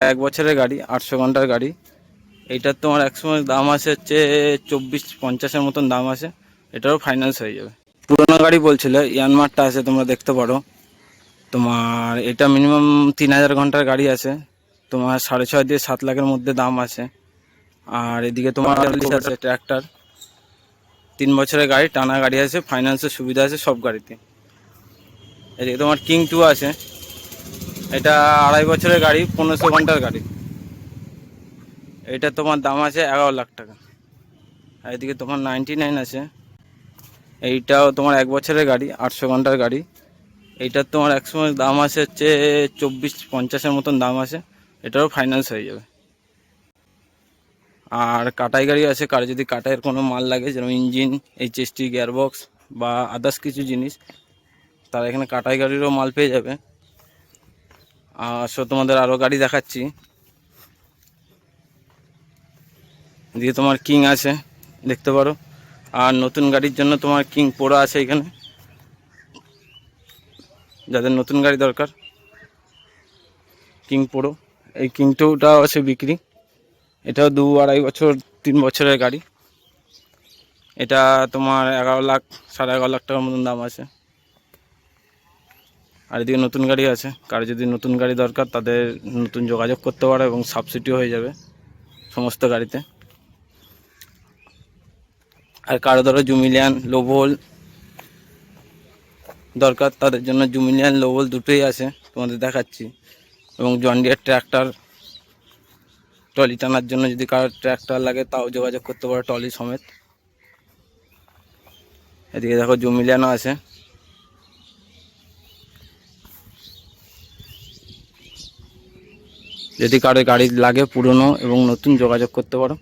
এক বছরের গাড়ি, আটশো ঘণ্টার গাড়ি। এইটার তোমার একসময় দাম আছে হচ্ছে চব্বিশ পঞ্চাশের মতন দাম আছে এটারও ফাইন্যান্স হয়ে যাবে। পুরোনো গাড়ি বলছিল, ইয়ানমারটা আছে, তোমরা দেখতে পারো। তোমার এটা মিনিমাম তিন হাজার ঘণ্টার গাড়ি আছে। তোমার সাড়ে ছয় দিয়ে সাত লাখের মধ্যে দাম আছে। আর এদিকে তোমার আছে ট্র্যাক্টর তিন বছরের গাড়ি, টানা গাড়ি আছে ফাইন্যান্সের সুবিধা আছে সব গাড়িতে। এদিকে তোমার কিং টু আছে। এটা আড়াই বছরের গাড়ি, পনেরোশো ঘণ্টার গাড়ি। এটা তোমার দাম আছে এগারো লাখ টাকা। এদিকে তোমার নাইনটি নাইন আছে। এইটাও তোমার এক বছরের গাড়ি, আটশো ঘণ্টার গাড়ি। এইটার তোমার একসময় দাম আছে হচ্ছে চব্বিশ, পঞ্চাশের মতন দাম আছে। এটারও ফাইন্যান্স হয়ে যাবে। আর কাটাই গাড়ি আছে, কার যদি কাটাইয়ের কোনো মাল লাগে যেরকম ইঞ্জিন এইচএসটি গিয়ারবক্স বা আদার্স কিছু জিনিস, তারা এখানে কাটাই গাড়িরও মাল পেয়ে যাবে। আর সো তোমাদের আরও গাড়ি দেখাচ্ছি। এদিকে তোমার কিং আছে, দেখতে পারো। আর নতুন গাড়ির জন্য তোমার কিং পোড়া আছে এখানে। যাদের নতুন গাড়ি দরকার কিং পোড়ো। এই কিং টুটাও আছে বিক্রি। এটাও দু আড়াই বছর, তিন বছরের গাড়ি। এটা তোমার এগারো লাখ, সাড়ে এগারো লাখ টাকার মতন দাম আছে। আর এদিকে নতুন গাড়ি আছে। কার যদি নতুন গাড়ি দরকার, তাদের নতুন যোগাযোগ করতে পারে এবং সাবসিডিও হয়ে যাবে সমস্ত গাড়িতে। আর কারও ধরো জুমিলিয়ান লোভল দরকার, তাদের জন্য জুমিলিয়ান লোভল দুটোই আছে তোমাদের দেখাচ্ছি। এবং জন্ডিয়ার ট্র্যাক্টর টলি টানার জন্য যদি কারও ট্র্যাক্টর লাগে, তাও যোগাযোগ করতে পারো টলি সমেত। এদিকে দেখো জুমিলিয়ানও আছে। যদি কারও গাড়ি লাগে পুরনো এবং নতুন যোগাযোগ করতে পারো।